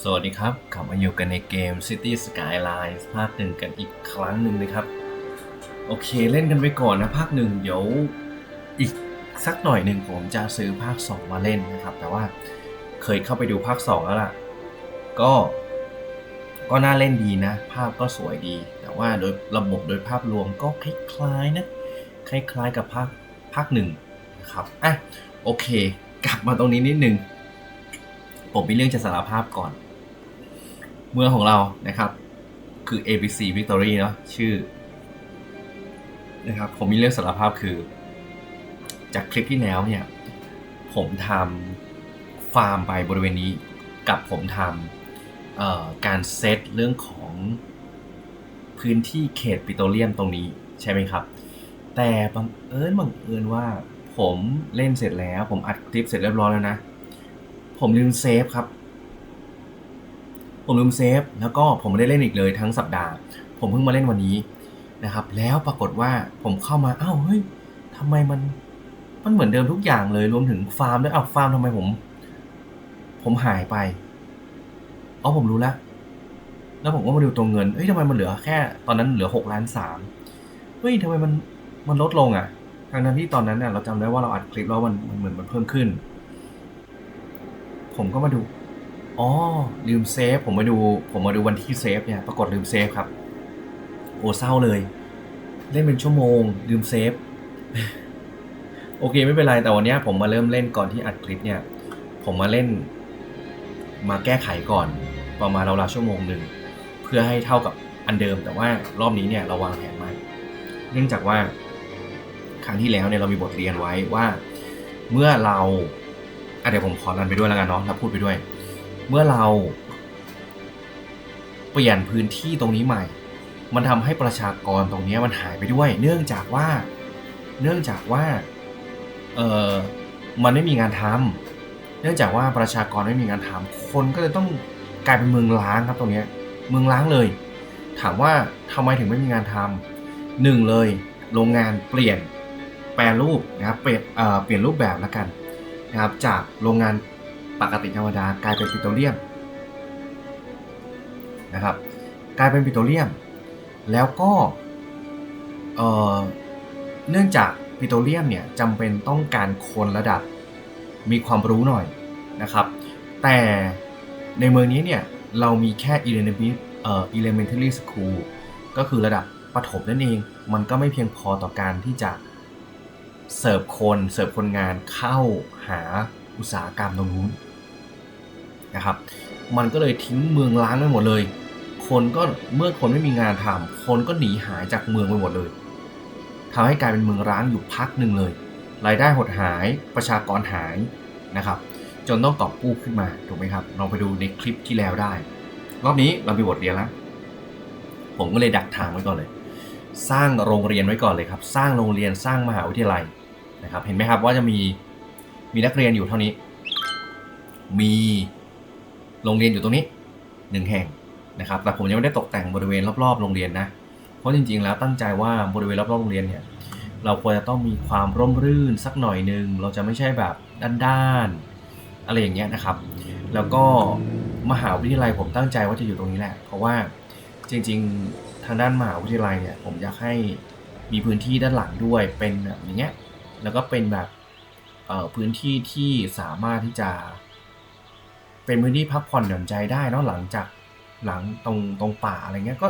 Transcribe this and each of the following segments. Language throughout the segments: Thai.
สวัสดีครับกลับมาอยู่กันในเกม City Skylines ภาคหนึ่งกันอีกครั้งหนึ่งนะครับ โอเคเล่นกันไปก่อนนะภาคหนึ่งเดี๋ยวอีกสักหน่อยหนึ่งผมจะซื้อภาค 2 มาเล่นนะครับ แต่ว่าเคยเข้าไปดูภาค 2 แล้วล่ะ ก็ก็น่าเล่นดีนะ ภาพก็สวยดี แต่ว่าโดยระบบโดยภาพรวมก็คล้ายๆนะคล้ายๆกับภาคภาคหนึ่งนะครับอะโอเค กลับมาตรงนี้นิดนึง ผมมีเรื่องจะสารภาพก่อน เมืองของเรานะครับ คือ ABC Victory เนาะชื่อ นะครับ ผมมีเรื่องสารภาพคือ จากคลิปที่แล้วเนี่ย ผมทำฟาร์มไปบริเวณนี้ กับผมทำการเซตเรื่องของพื้นที่เขตปิโตรเลียมตรงนี้ใช่ไหมครับ แต่บังเอิญบังเอิญว่าผมเล่นเสร็จแล้ว ผมอัดคลิปเสร็จเรียบร้อยแล้วนะ ผมลืมเซฟครับ ผมลืมเซฟ แล้วก็ผมไม่ได้เล่นอีกเลยทั้งสัปดาห์ ผมเพิ่งมาเล่นวันนี้นะครับ แล้วปรากฏว่าผมเข้ามาอ้าวเฮ้ยทำไมมันมันเหมือนเดิมทุกอย่างเลยรวมถึงฟาร์มด้วยอ้าวฟาร์มทำไมผม ผมหายไปอ๋อผมรู้แล้วแล้วผมก็มาดูตัวเงิน เฮ้ยทำไมมันเหลือแค่ ตอนนั้นเหลือหกล้านสามเฮ้ยทำไมมันมันลดลงอะทั้งนั้นที่ตอนนั้นเนี่ยเราจำได้ว่าเราอัดคลิปแล้วมันมันเหมือนมันเพิ่มขึ้น ผมก็มาดู อ๋อ ลืมเซฟ ผมมาดู ผมมาดูวันที่เซฟเนี่ย ปรากฏลืมเซฟครับ โอ้เศร้าเลย เล่นเป็นชั่วโมง ลืมเซฟ โอเคไม่เป็นไร แต่วันนี้ผมมาเริ่มเล่นก่อนที่อัดคลิปเนี่ย ผมมาเล่น มาแก้ไขก่อน ประมาณราวๆชั่วโมงหนึ่ง เพื่อให้เท่ากับอันเดิม แต่ว่ารอบนี้เนี่ยเราวางแผนใหม่ เนื่องจากว่าครั้งที่แล้วเนี่ยเรามีบทเรียนไว้ว่า เมื่อเรา อะเดี๋ยวผมขอรันไปด้วยแล้วกันเนาะแล้วพูดไปด้วย เมื่อเราเปลี่ยนพื้นที่ตรงนี้ใหม่ มันทำให้ประชากรตรงนี้มันหายไปด้วย เนื่องจากว่า เนื่องจากว่า เออมันไม่มีงานทำเนื่องจากว่าประชากรไม่มีงานทำคนก็เลยต้องกลายเป็นเมืองล้างครับตรงนี้ เมืองล้างเลย ถามว่าทำไมถึงไม่มีงานทำหนึ่งเลยโรงงานเปลี่ยนแปรรูปนะครับเปลี่ยนเปลี่ยนรูปแบบแล้วกัน นะครับจากโรงงานปกติธรรมดากลายเป็นปิโตรเลียมนะครับกลายเป็นปิโตรเลียม แล้วก็เเนื่องจากปิโตรเลียมเนี่ยจำเป็นต้องการคนระดับมีความรู้หน่อยนะครับ แต่ในเมืองนี้เนี่ยเรามีแค่ elementary เอ่อ elementary school ก็คือระดับประถมนั่นเอง มันก็ไม่เพียงพอต่อการที่จะ เสิร์ฟคนเสิร์ฟคนงานเข้าหาอุตสาหกรรมตรงนู้นนะครับ มันก็เลยทิ้งเมืองล้างไปหมดเลย คนก็เมื่อคนไม่มีงานทำคนก็หนีหายจากเมืองไปหมดเลยทำให้กลายเป็นเมืองร้างอยู่พักหนึ่งเลย รายได้หดหายประชากรหายนะครับ จนต้องกอบกู้ขึ้นมาถูกไหมครับลองไปดูในคลิปที่แล้วได้ รอบนี้เรามีบทเรียนแล้วผมก็เลยดักทางไว้ก่อนเลย สร้างโรงเรียนไว้ก่อนเลยครับ สร้างโรงเรียนสร้างมหาวิทยาลัย นะครับเห็นไหมครับว่าจะมีมีนักเรียนอยู่เท่านี้ มีโรงเรียนอยู่ตรงนี้หนึ่งแห่งนะครับ แต่ผมยังไม่ได้ตกแต่งบริเวณรอบๆโรงเรียนนะ เพราะจริงๆ แล้วตั้งใจว่าบริเวณรอบๆโรงเรียนเนี่ยเราควรจะต้องมีความร่มรื่นสักหน่อยหนึ่งเราจะไม่ใช่แบบด้านๆอะไรอย่างเงี้ยนะครับ แล้วก็มหาวิทยาลัยผมตั้งใจว่าจะอยู่ตรงนี้แหละ เพราะว่าจริงๆ ทางด้านมหาวิทยาลัยเนี่ยผมอยากให้มีพื้นที่ด้านหลังด้วยเป็นแบบอย่างเงี้ย แล้วก็เป็นแบบเอ่อพื้นที่ที่สามารถที่จะ เป็นพื้นที่พักผ่อนหย่อนใจได้เนอะหลังจากหลังตรงตรงป่าอะไรเงี้ยก็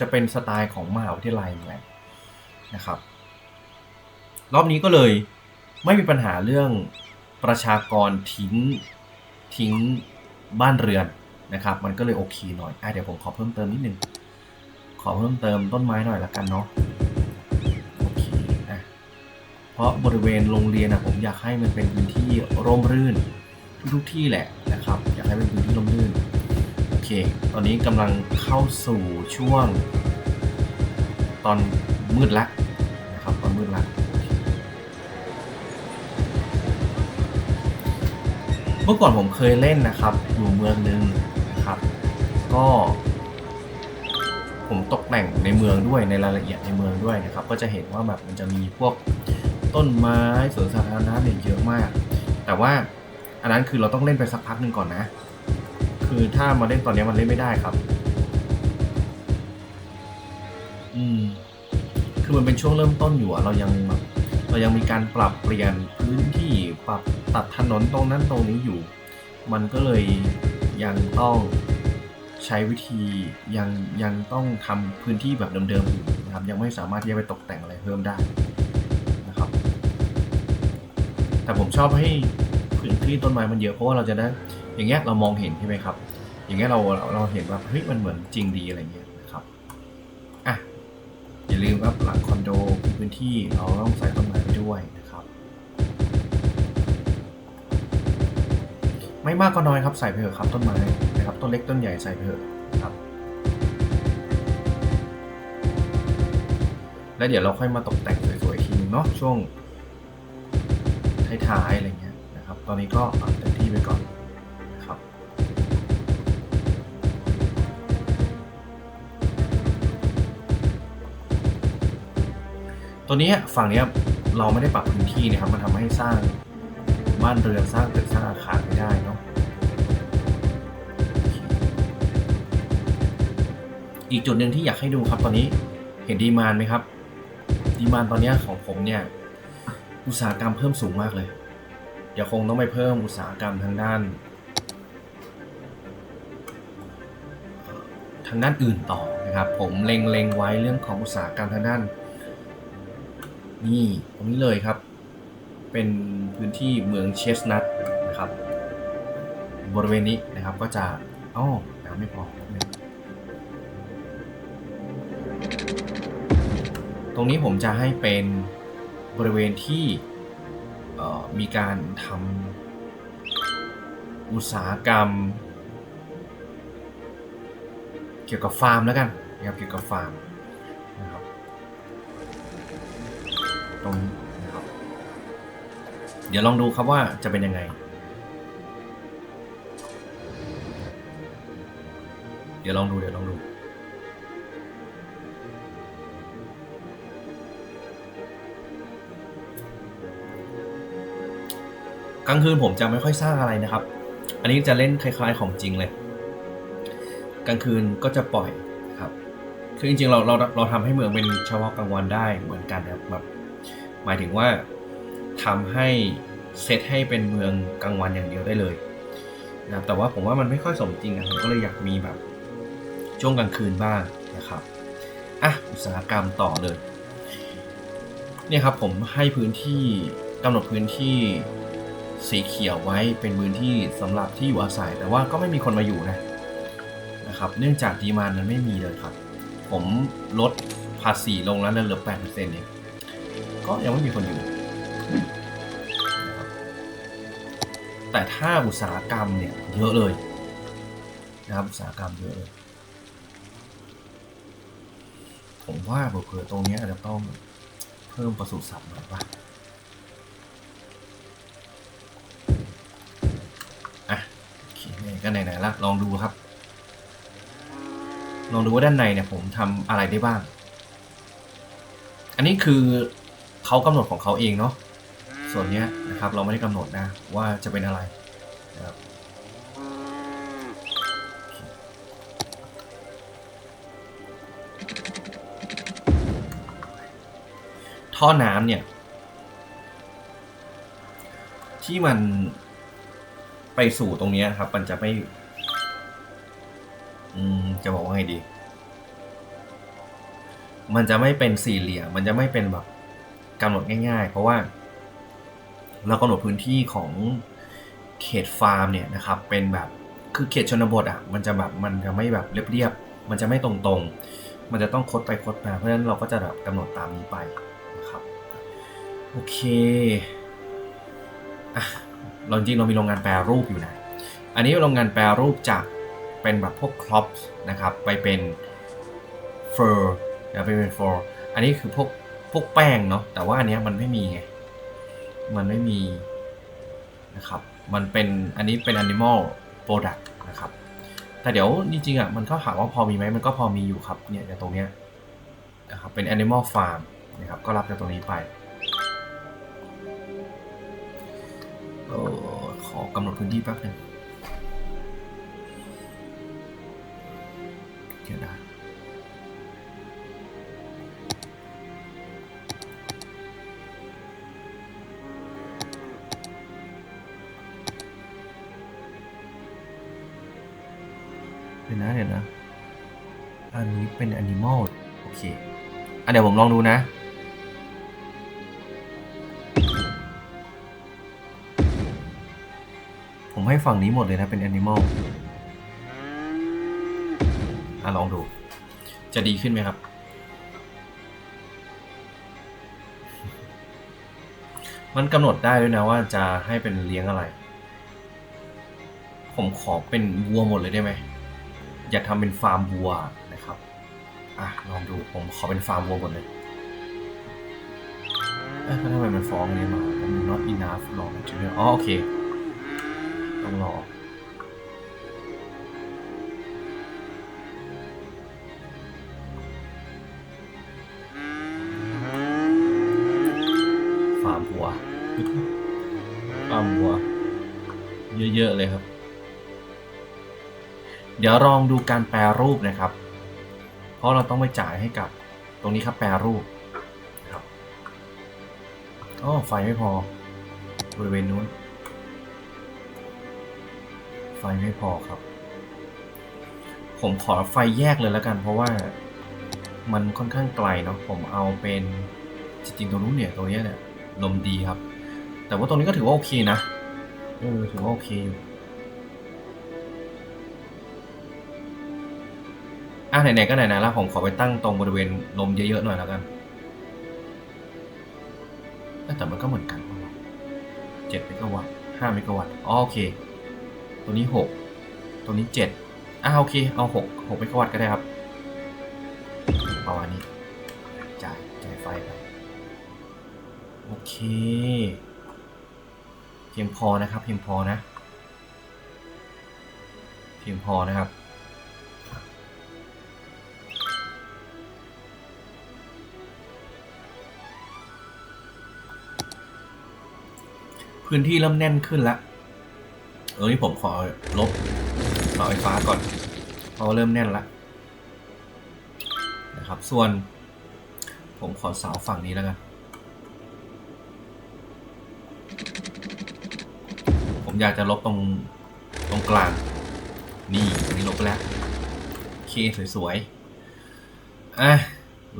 จะเป็นสไตล์ของมหาวิทยาลัยนั่นแหละนะครับ รอบนี้ก็เลยไม่มีปัญหาเรื่องประชากรทิ้งทิ้งบ้านเรือนนะครับ มันก็เลยโอเคหน่อยอะเดี๋ยวผมขอเพิ่มเติมนิดนึงขอเพิ่มเติมต้นไม้หน่อยละกันเนาะ ราะบริเวณโรงเรียนอะผมอยากให้มันเป็นพื้นที่ร่มรื่น ทุกๆที่แหละนะครับ อยากให้เป็นพื้นที่ร่มรื่นโอเค ตอนนี้กำลังเข้าสู่ช่วง ตอนมืดละนะครับตอนมืดละโอเมื่อก่อนผมเคยเล่นนะครับ อยู่เมืองหนึงนะครับ ก็ผมตกแต่งในเมืองด้วยในรายละเอียดในเมืองด้วยนะครับ ก็จะเห็นว่าแบบมันจะมีพวก ต้นไม้สวนสาธารณะเนี่ยเยอะมาก แต่ว่าอันนั้นคือเราต้องเล่นไปสักพักหนึ่งก่อนนะ คือถ้ามาเล่นตอนนี้มันเล่นไม่ได้ครับ อืม คือมันเป็นช่วงเริ่มต้นอยู่อะเรายังแบบเรายังมีการปรับเปลี่ยนพื้นที่ปรับตัดถนนตรงนั้นตรงนี้อยู่ มันก็เลยยังต้องใช้วิธียังยังต้องทำพื้นที่แบบเดิมๆอยู่นะครับยังไม่สามารถที่จะไปตกแต่งอะไรเพิ่มได้ แต่ผมชอบให้พื้นที่ต้นไม้มันเยอะเพราะว่าเราจะได้ อย่างเงี้ยเรามองเห็นใช่ไหมครับ อย่างเงี้ยเราเราเราเห็นว่าเฮ้ยมันเหมือนจริงดีอะไรเงี้ยนะครับอะอย่าลืมครับหลังคอนโดพื้นที่เราต้องใส่ต้นไม้ไปด้วยนะครับ ไม่มากก็น้อยครับใส่ไปเถอะครับต้นไม้นะครับต้นเล็กต้นใหญ่ใส่ไปเถอะครับ แล้วเดี๋ยวเราค่อยมาตกแต่งสวยๆทีนึงเนาะช่วง ท้ายๆอะไรเงี้ยนะครับ ตอนนี้ก็เอาเต็มที่ไปก่อนนะครับ ตัวนี้ฝั่งเนี้ยเราไม่ได้ปรับพื้นที่นะครับ มันทำให้สร้างบ้านเรือนสร้างตึกสร้างอาคารไม่ได้เนาะอีกจุดหนึ่งที่อยากให้ดูครับตอนนี้เห็นดีมานไหมครับ ดีมานตอนเนี้ยของผมเนี่ย อุตสาหกรรมเพิ่มสูงมากเลย เดี๋ยวคงต้องไปเพิ่มอุตสาหกรรมทางด้าน ทางด้านอื่นต่อนะครับ ผมเล็งเล็งไว้เรื่องของอุตสาหกรรมทางด้าน นี่ตรงนี้เลยครับ เป็นพื้นที่เมืองเชสนัทนะครับ บริเวณนี้นะครับก็จะอ๋อน้ำไม่พอตรงนี้ผมจะให้เป็น บริเวณที่มีการทำอุตสาหกรรม เกี่ยวกับฟาร์มแล้วกันนะครับเกี่ยวกับฟาร์มนะครับตรงนี้นะครับ เดี๋ยวลองดูครับว่าจะเป็นยังไง เดี๋ยวลองดูเดี๋ยวลองดู กลางคืนผมจะไม่ค่อยสร้างอะไรนะครับ อันนี้จะเล่นคล้ายๆของจริงเลย กลางคืนก็จะปล่อยครับคือจริงๆเราเราเราทำให้เมืองเป็นเฉพาะกลางวันได้เหมือนกันนะครับแบบหมายถึงว่าทำให้เซตให้เป็นเมืองกลางวันอย่างเดียวได้เลยนะครับแต่ว่าผมว่ามันไม่ค่อยสมจริงนะผมก็เลยอยากมีแบบช่วงกลางคืนบ้างนะครับอะอุตสาหกรรมต่อเลยเนี่ยครับผมให้พื้นที่กำหนดพื้นที่ สีเขียวไว้เป็นพื้นที่สำหรับที่อยู่อาศัย แต่ว่าก็ไม่มีคนมาอยู่นะนะครับ เนื่องจากดีมานมันไม่มีเลยครับ ผมลดภาษีลงแล้วเหลือ8%เองก็ยังไม่มีคนอยู่ แต่ถ้าอุตสาหกรรมเนี่ยเยอะเลยนะครับอุตสาหกรรมเยอะเลย ผมว่าเผื่อตรงนี้อาจจะต้องเพิ่มปศุสัตว์หน่อยป่ะอะ ก็ไหนๆละลองดูครับ ลองดูว่าด้านในเนี่ยผมทำอะไรได้บ้าง อันนี้คือเขากำหนดของเขาเองเนาะส่วนเนี้ยนะครับเราไม่ได้กำหนดนะว่าจะเป็นอะไรนะครับท่อน้ำเนี่ย ที่มัน ไปสู่ตรงนี้ครับ มันจะไม่ อืม จะบอกว่าไงดี มันจะไม่เป็นสี่เหลี่ยม มันจะไม่เป็นแบบกำหนดง่าย ๆ เพราะว่า เรากำหนดพื้นที่ของเขตฟาร์มเนี่ยนะครับ เป็นแบบ คือเขตชนบทอะ มันจะแบบ มันจะไม่แบบเรียบๆ มันจะไม่ตรงๆ มันจะต้องคดไปคดมา เพราะฉะนั้นเราก็จะแบบกำหนดตามนี้ไปนะครับ โอเคอะ เราจริงๆเรามีโรงงานแปรรูปอยู่นะ อันนี้โรงงานแปรรูปจากเป็นแบบพวกครอปนะครับไปเป็นเฟอร์นะไปเป็นเฟอร์อันนี้คือพวกพวกแป้งเนาะแต่ว่าอันเนี้ยมันไม่มีไง มันไม่มีนะครับ มันเป็นอันนี้เป็น animal product นะครับ แต่เดี๋ยวจริงๆอะมันก็ถามว่าพอมีไหมมันก็พอมีอยู่ครับเนี่ยอย่างตรงเนี้ยนะครับเป็น animal farm นะครับก็รับจากตรงนี้ไป เออขอกำหนดพื้นที่แป๊บหนึ่งดี๋ยวนะเดี๋ยวนะเดี๋ยวนะ อันนี้เป็น Animal โอเคอะเดี๋ยวผมลองดูนะ ผมให้ฝั่งนี้หมดเลยนะเป็น Animal อะลองดู จะดีขึ้นไหมครับ มันกำหนดได้ด้วยนะว่าจะให้เป็นเลี้ยงอะไร ผมขอเป็นวัวหมดเลยได้ไหม อยากทำเป็นฟาร์มวัวนะครับ อะลองดู ผมขอเป็นฟาร์มวัวหมดเลยเอ๊ะทำไมมันฟ้องอันนี้มามัน not enough raw material อ๋อโอเค องรอฟาร์มวัวฟาร์มวัว เยอะ ๆ เลยครับ เดี๋ยวลองดูการแปรรูปนะครับ เพราะเราต้องไปจ่ายให้กับตรงนี้ครับแปรรูปครับอ๋อไฟไม่พอบริเวณนู้น ไฟไม่พอครับ ผมขอไฟแยกเลยแล้วกัน เพราะว่ามันค่อนข้างไกลเนาะผมเอาเป็นจริงๆตรงนู้นเนี่ยตรงเนี้ยเนี่ยลมดีครับ แต่ว่าตรงนี้ก็ถือว่าโอเคนะเออถือว่าโอเคอยู่อะไหนๆก็ไหนๆแล้วผมขอไปตั้งตรงบริเวณลมเยอะๆหน่อยแล้วกันแต่มันก็เหมือนกันเจ็ดเมกะวัตต์ห้าเมกะวัตต์อ๋อโอเค ตัวนี้หกตัวนี้เจ็ดอะโอเค เอาหกหกเมกะวัตต์ก็ได้ครับ เอาอันนี้ จ่าย จ่ายไฟไป โอเค เพียงพอนะครับ เพียงพอนะ เพียงพอนะครับพื้นที่เริ่มแน่นขึ้นแล้ว เออนี่ผมขอลบเสาไฟฟ้าก่อนเพราะเริ่มแน่นแล้วนะครับ ส่วน ผมขอเสาฝั่งนี้แล้วกัน ผมอยากจะลบตรงตรงกลาง นี่นี้ลบไปแล้วโอเคสวยๆอะ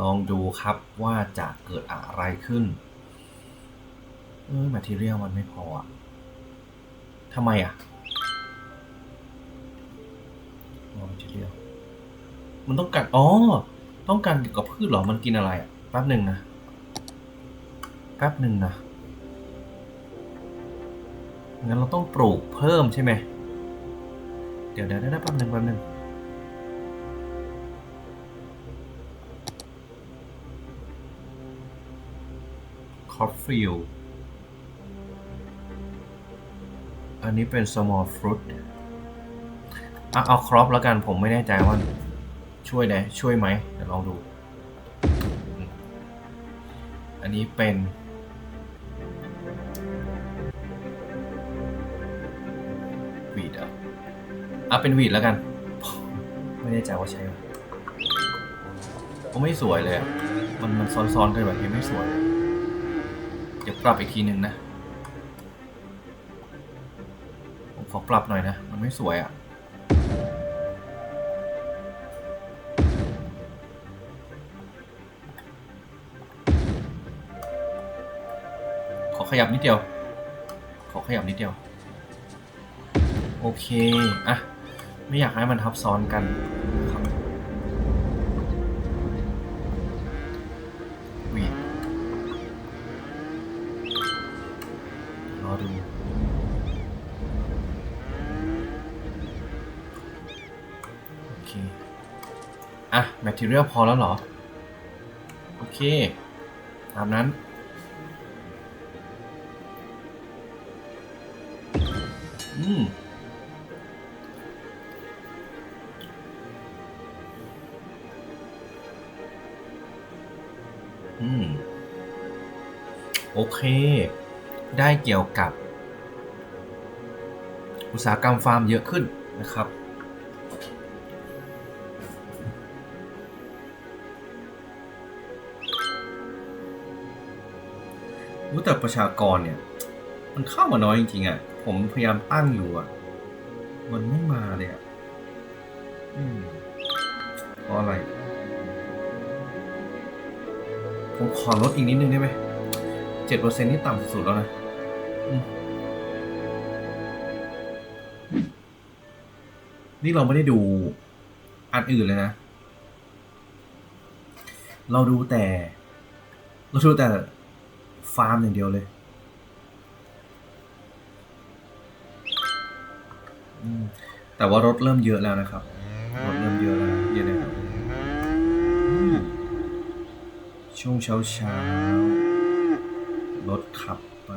ลองดูครับว่าจะเกิดอะไรขึ้น เออ material มันไม่พออะทำไมอะ raw material มันต้องการอ๋อ ต้องการเกี่ยวกับพืชเหรอ มันกินอะไรอะ แป๊บหนึ่งนะ แป๊บหนึ่งนะ งั้นเราต้องปลูกเพิ่มใช่ไหม เดี๋ยวเดี๋ยวเดี๋ยวแป๊บหนึ่งแป๊บหนึ่งคอฟฟิลอันนี้เป็น small fruit อะเอาครอปแล้วกันผมไม่แน่ใจว่า ช่วยได้ช่วยไหมเดี๋ยวลองดู อันนี้เป็นวีดอะอะเป็นวีดแล้วกัน ไม่แน่ใจว่าใช่ไหมผมไม่สวยเลยมันมันซ้อนๆกันแบบนี้ไม่สวย เดี๋ยวปรับอีกทีหนึ่งนะ ผมขอปรับหน่อยนะ มันไม่สวยอะ่ ขยับนิดเดียว ขอขยับนิดเดียว โอเค อะ ไม่อยากให้มันทับซ้อนกันครับวีดรอดูโอเค อะ material พอแล้วเหรอ โอเค ตามนั้น ได้เกี่ยวกับ อุตสาหกรรมฟาร์มเยอะขึ้นนะครับ รู้แต่ประชากรเนี่ย มันเข้ามาน้อยจริงๆอะ่ะ ผมพยายามตั้งอยู่อะ่ะ มันไม่มาเลยอะ่ะเพราะอะไร ผมขอลดอีกนิดนึงได้ไหมเจ็ดเปอร์เซ็นต์ที่ต่ำสุดแล้วนะ นี่เราไม่ได้ดูอันอื่นเลยนะ เราดูแต่ เราดูแต่ฟาร์มอย่างเดียวเลยแต่ว่ารถเริ่มเยอะแล้วนะครับ รถเริ่มเยอะแล้วเยอะเลยครับช่วงเช้าเช้ารถขับไป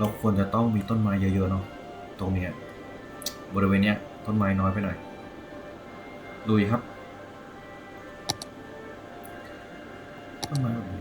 เราควรจะต้องมีต้นไม้เยอะๆเนาะตรงเนี้ยบริเวณเนี้ยต้นไม้น้อยไปหน่อยลุยครับต้นไม้แบบนี้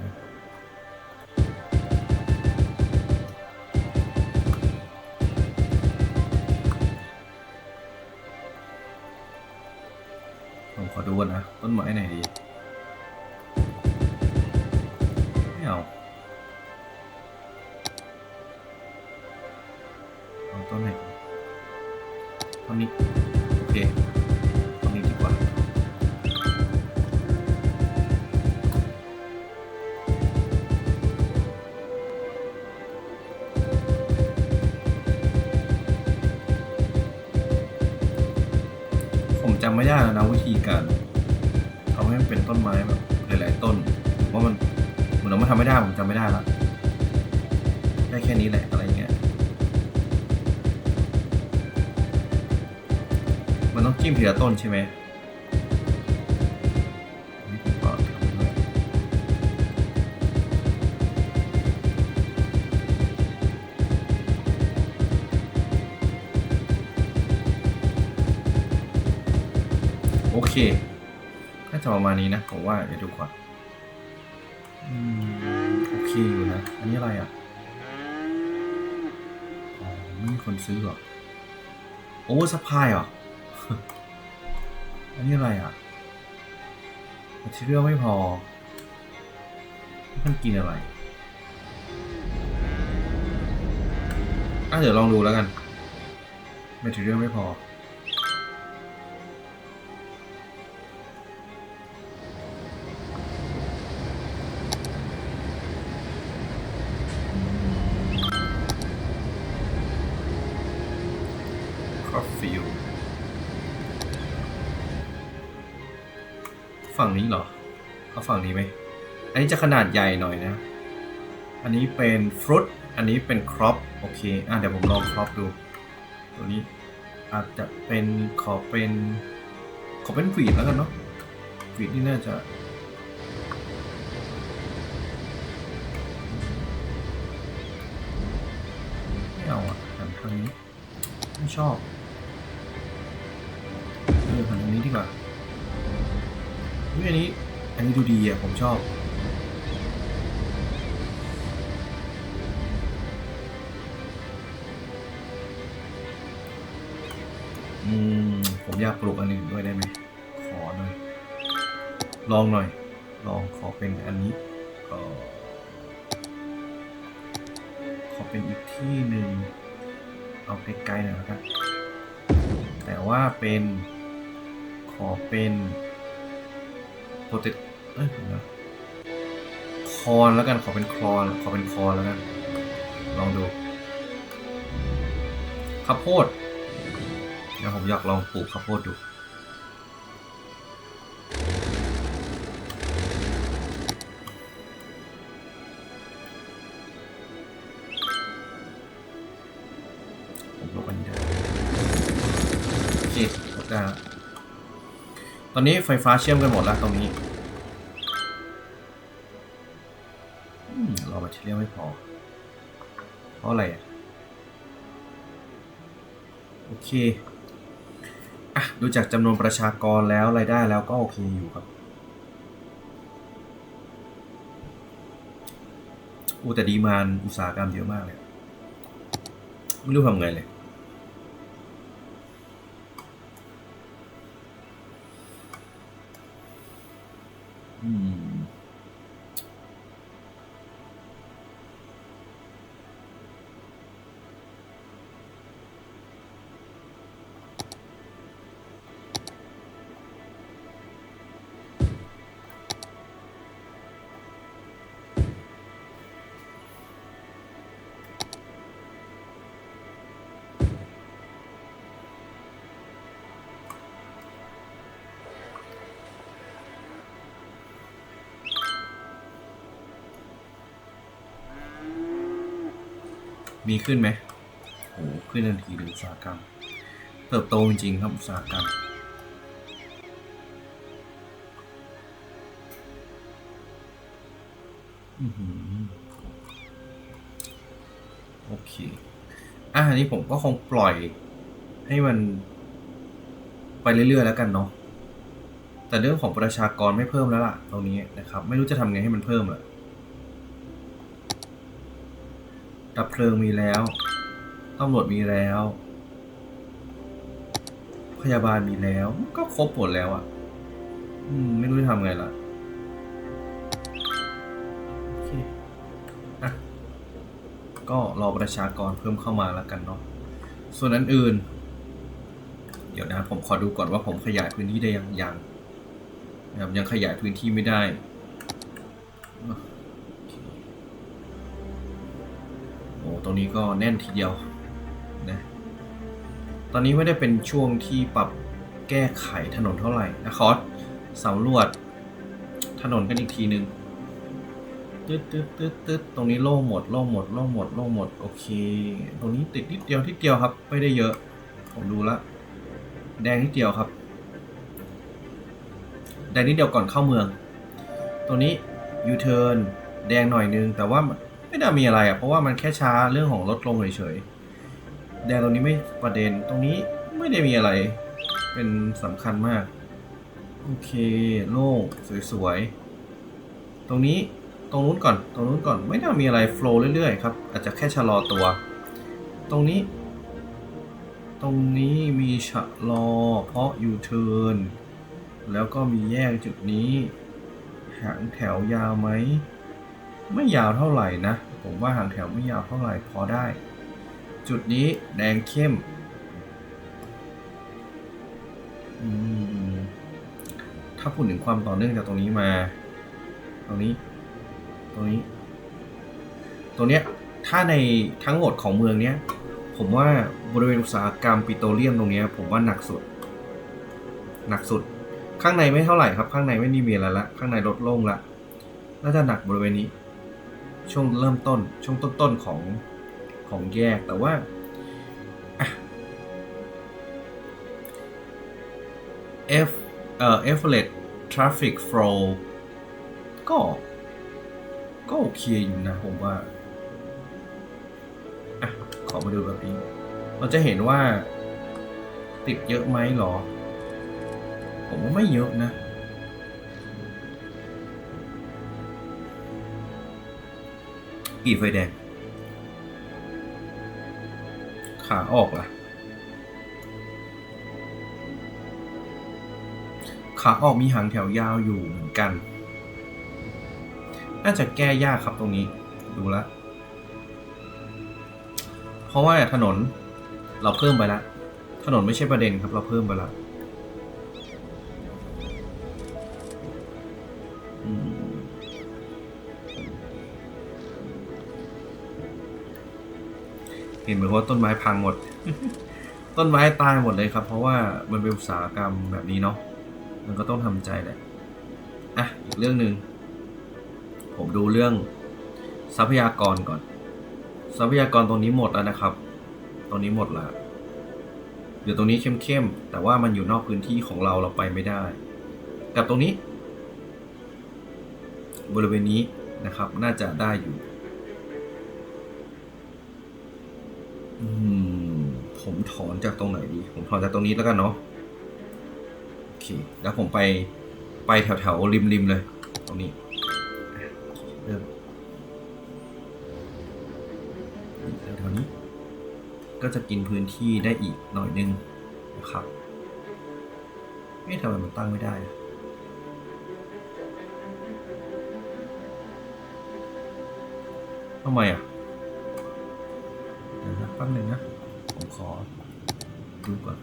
จำไม่ได้แล้วนะวิธีการทำให้มันเป็นต้นไม้แบบหลายๆต้นว่ามันเหมือนเราไม่ทำไม่ได้ผมจำไม่ได้ละได้แค่นี้แหละอะไรเงี้ยมันต้องจิ้มทีละต้นใช่ไหม น่าจะประมาณนี้นะผมว่าเดี๋ยวดูก่อนอืมโอเคอยู่นะ อันนี้อะไรอะอ๋อไม่มีคนซื้อหรอโอเวอร์สปายเหรอ อันนี้อะไรอะแมทเทียลไม่พอ มันกินอะไรอะเดี๋ยวลองดูแล้วกันแมทเทียลไม่พอ นี้เหรอเอาฝั่งนี้ไหมอันนี้จะขนาดใหญ่หน่อยนะ อันนี้เป็นฟรุตอันนี้เป็นครอปโอเคอะเดี๋ยวผมลองครอปดู ตัวนี้อาจจะเป็นขอเป็นขอเป็นฟีดแล้วกันเนาะฟีดนี่น่าจะไม่เอาอะหันทางนี้ไม่ชอบเออหันทางนี้ดีกว่า อันนี้ อันนี้ดูดีอะ ผมชอบ อืม ผมอยากปลูกอันอื่นด้วยได้ไหม ขอหน่อย ลองหน่อย ลองขอเป็นอันนี้ก็ขอเป็นอีกที่หนึ่งเอาใกล้ๆหน่อยแล้วกันแต่ว่าเป็นขอเป็น โปรเตเอ้ยนะคอนแล้วกันขอเป็นคลอนขอเป็นคอนแล้วกัน ลองดูข้าวโพดเดี๋ยวผมอยากลองปลูกข้าวโพดดู อนนี้ไฟฟ้าเชื่อมกันหมดแล้วตรงนี้รอแบตเตอรี่ไม่พอ เพราะอะไรอะ โอเค อะ ดูจากจำนวนประชากรแล้วรายได้แล้วก็โอเคอยู่ครับอู้แต่ดีมานอุตสาหกรรมเยอะมากเลย ไม่รู้ทำไงเลย มีขึ้นไหมโอ้ขึ้นทันทีเลยอุตสาหกรรม เติบโตจริงๆครับอุตสาหกรรมโอเค อะอันนี้ผมก็คงปล่อยให้มัน ไปเรื่อยๆแล้วกันเนาะแต่เรื่องของประชากรไม่เพิ่มแล้วล่ะตรงนี้นะครับ ไม่รู้จะทำไงให้มันเพิ่มอะ ดับเพลิงมีแล้วตำรวจมีแล้ว พยาบาลมีแล้ว ก็ครบหมดแล้วอะอืมไม่รู้จะทำไงล่ะโอเคอะก็รอประชากรเพิ่มเข้ามาแล้วกันเนาะส่วนอันอื่น เดี๋ยวนะผมขอดูก่อนว่าผมขยายพื้นที่ได้ยังยังนะครับยังขยายพื้นที่ไม่ได้ นี้ก็แน่นทีเดียวนะตอนนี้ไม่ได้เป็นช่วงที่ปรับแก้ไขถนนเท่าไหร่นะคอสสำรวจถนนกันอีกทีหนึ่งตึ๊ดตึ๊ดตึ๊ดตึ๊ดตรงนี้โล่งหมดโล่งหมดโล่งหมดโล่งหมดโอเค ตรงนี้ติดนิดเดียวนิดเดียวครับ ไม่ได้เยอะ ผมดูละแดงนิดเดียวครับ แดงนิดเดียวก่อนเข้าเมือง ตัวนี้ยูเทิร์นแดงหน่อยนึงแต่ว่า ไม่น่ามีอะไรอะ เพราะว่ามันแค่ช้าเรื่องของลดลงเฉยๆ แดงตรงนี้ไม่ประเด็นตรงนี้ไม่ได้มีอะไร เป็นสำคัญมาก โอเคโล่งสวยๆ ตรงนี้ตรงนู้นก่อน ตรงนู้นก่อนไม่น่ามีอะไรโฟล์เรื่อยๆครับ อาจจะแค่ชะลอตัว ตรงนี้ ตรงนี้มีชะลอ เพราะยูเทิร์นแล้วก็มีแยกจุดนี้หางแถวยาวไหม ไม่ยาวเท่าไหร่นะ ผมว่าหางแถวไม่ยาวเท่าไหร่พอได้ จุดนี้แดงเข้มถ้าพูดถึงความต่อเนื่องจากตรงนี้มา ตรงนี้ ตรงนี้ ตรงเนี้ย ถ้าในทั้งหมดของเมืองเนี้ย ผมว่าบริเวณอุตสาหกรรมปิโตรเลียมตรงเนี้ย ผมว่าหนักสุด หนักสุด ข้างในไม่เท่าไหร่ครับ ข้างในไม่ได้มีอะไรละ ข้างในลดลงละ น่าจะหนักบริเวณนี้ ช่วงเริ่มต้น ช่วงต้นๆของของแยกแต่ว่าเอะ F เอ่อ e f f l e t traffic flow ก็ ก็โอเคอยู่นะผมว่าอะขอมาดูแบบนี้ เราจะเห็นว่าติดเยอะไหมหรอ ผมว่าไม่เยอะนะ กี่ไฟแดง ขาออกล่ะ ขาออกมีหางแถวยาวอยู่เหมือนกัน น่าจะแก้ยากครับตรงนี้ ดูลวเพราะว่าถนนเราเพิ่มไปแล้ว ถนนไม่ใช่ประเด็นครับเราเพิ่มไปแล้ว ห็นเหมือนว่าต้นไม้พังหมด ต้นไม้ตายหมดเลยครับ เพราะว่ามันเป็นอุตสาหกรรมแบบนี้เนาะมันก็ต้องทำใจแหละอะอีกเรื่องหนึ่งผมดูเรื่องทรัพยากรก่อน ทรัพยากรตรงนี้หมดแล้วนะครับ ตรงนี้หมดละเดี๋ยวตรงนี้เข้มๆแต่ว่ามันอยู่นอกพื้นที่ของเราเราไปไม่ได้ กับตรงนี้ บริเวณนี้นะครับ น่าจะได้อยู่ อืม ผมถอนจากตรงไหนดี ผมถอนจากตรงนี้แล้วกันเนาะโอเค แล้วผมไปไปแถวแถวริมริมๆเลย ตรงนี้อะเริ่มแถวนี้ ก็จะกินพื้นที่ได้อีกหน่อยนึงนะครับเอ๊ะทำไมมันตั้งไม่ได้ทำไมอะ ยวนะแป๊บหนึงนะ ผมขอดูก่อน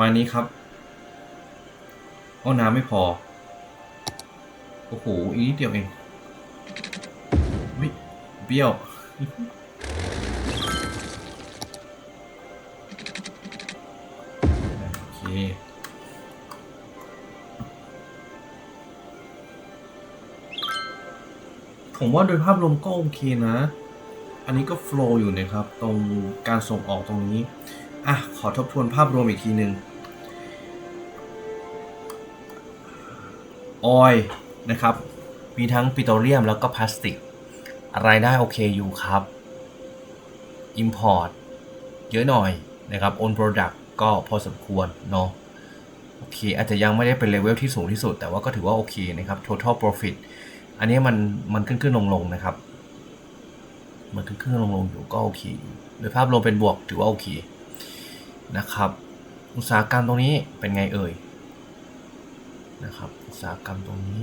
มาณนี้ครับห้องน้ำไม่พอ โอ้โห อีกนิดเดียวเองวิเบี้ยว โอเค ผมว่าโดยภาพรวมก็โอเคนะ อันนี้ก็โฟล์อยู่นะครับ ตรงการส่งออกตรงนี้ อะ ขอทบทวนภาพรวมอีกทีหนึ่ง ออยนะครับ มีทั้งปิโตรเลียมแล้วก็พลาสติก รายได้โอเคอยู่ครับ Import เยอะหน่อยนะครับ Own Product ก็พอสมควรเนาะโอเคอาจจะยังไม่ได้เป็นเลเวลที่สูงที่สุด แต่ว่าก็ถือว่าโอเคนะครับ Total Profit อันนี้มันมันขึ้นขึ้นลงลงนะครับ มันขึ้นขึ้นลงลงอยู่ก็โอเคอยู่โดยภาพรวมเป็นบวกถือว่าโอเคนะครับ อุตสาหกรรมตรงนี้เป็นไงเอ่ย นะครับอุตสาหกรรมตรงนี้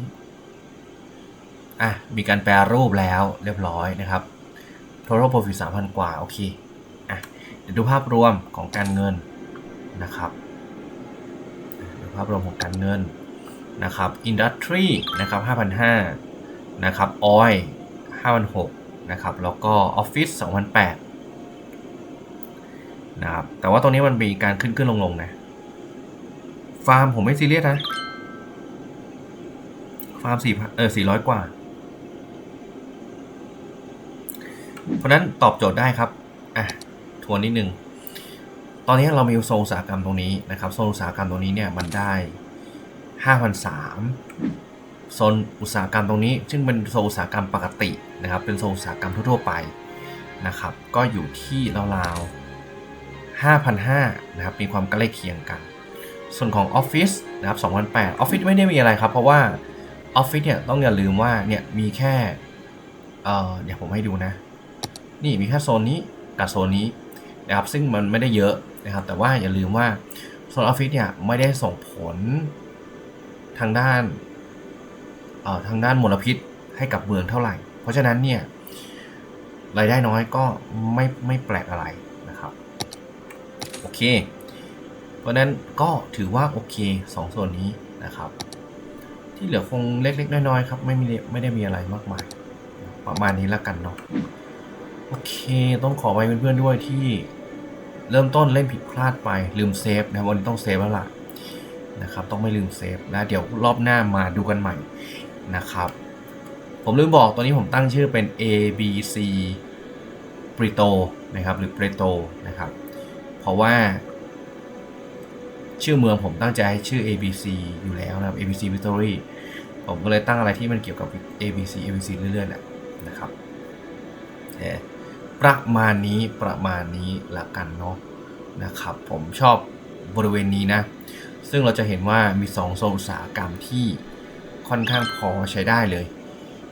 อะมีการแปรรูปแล้วเรียบร้อยนะครับ total profit 3,000 กว่า โอเคอะเดี๋ยวดูภาพรวมของการเงินนะครับดูภาพรวมของการเงินนะครับ industry นะครับ5,500นะครับ oil 5,600นะครับ แล้วก็ office 2,800นะครับ แต่ว่าตรงนี้มันมีการขึ้นขึ้นลงลงนะ ฟาร์มผมไม่ซีเรียสนะ ฟาร์มสี่เออสี่ร้อยกว่า เพราะนั้นตอบโจทย์ได้ครับ อะทวนนิดนึง ตอนนี้เรามีโซนอุตสาหกรรมตรงนี้นะครับ โซนอุตสาหกรรมตรงนี้เนี่ยมันได้ห้าพันสามโซนอุตสาหกรรมตรงนี้ ซึ่งเป็นโซนอุตสาหกรรมปกตินะครับ เป็นโซนอุตสาหกรรมทั่วๆไปนะครับ ก็อยู่ที่ราวๆห้าพันห้านะครับ มีความใกล้เคียงกัน ส่วนของออฟฟิศนะครับ2008ออฟฟิศไม่ได้มีอะไรครับ เพราะว่า ออฟฟิศเนี่ยต้องอย่าลืมว่าเนี่ยมีแค่เอ่อเดี๋ยวผมให้ดูนะ นี่มีแค่โซนนี้กับโซนนี้นะครับซึ่งมันไม่ได้เยอะนะครับ แต่ว่าอย่าลืมว่าโซนออฟฟิศเนี่ยไม่ได้ส่งผลทางด้านเอ่อทางด้านมลพิษให้กับเมืองเท่าไหร่ เพราะฉะนั้นเนี่ยรายได้น้อยก็ไม่ไม่แปลกอะไรนะครับโอเค เพราะนั้นก็ถือว่าโอเคสองส่วนนี้นะครับ ที่เหลือคงเล็กๆน้อยๆครับ ไม่มีไม่ได้มีอะไรมากมาย ประมาณนี้แล้วกันเนาะโอเค ต้องขอไปเพื่อนๆด้วยที่เริ่มต้นเล่นผิดพลาดไปลืมเซฟนะวันนี้ต้องเซฟแล้วล่ะนะครับ ต้องไม่ลืมเซฟแล้วเดี๋ยวรอบหน้ามาดูกันใหม่นะครับ ผมลืมบอกตอนนี้ผมตั้งชื่อเป็น A B C ปริโตนะครับหรือเปรโตนะครับ เพราะว่า ชื่อเมืองผมตั้งใจให้ชื่อ ABC อยู่แล้วนะครับ ABC Victory ผมก็เลยตั้งอะไรที่มันเกี่ยวกับ ABC ABC เรื่อยๆแหละนะครับประมาณนี้ประมาณนี้ละกันเนาะนะครับผมชอบบริเวณนี้นะ ซึ่งเราจะเห็นว่ามี2โซนอุตสาหกรรมที่ค่อนข้างพอใช้ได้เลย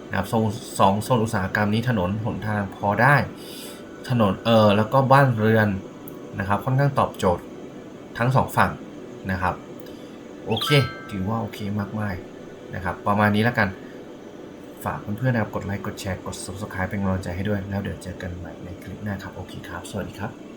นะครับโซนสองโซนอุตสาหกรรมนี้ถนนหนทางพอได้ ถนนเออแล้วก็บ้านเรือนนะครับค่อนข้างตอบโจทย์ทั้งสองฝั่ง นะครับ โอเค ถือว่าโอเคมากๆนะครับ ประมาณนี้แล้วกัน ฝากเพื่อนๆนะครับ กดไลค์ กดแชร์ กด subscribe เป็นกำลังใจให้ด้วย แล้วเดี๋ยวเจอกันใหม่ในคลิปหน้าครับ โอเคครับ สวัสดีครับ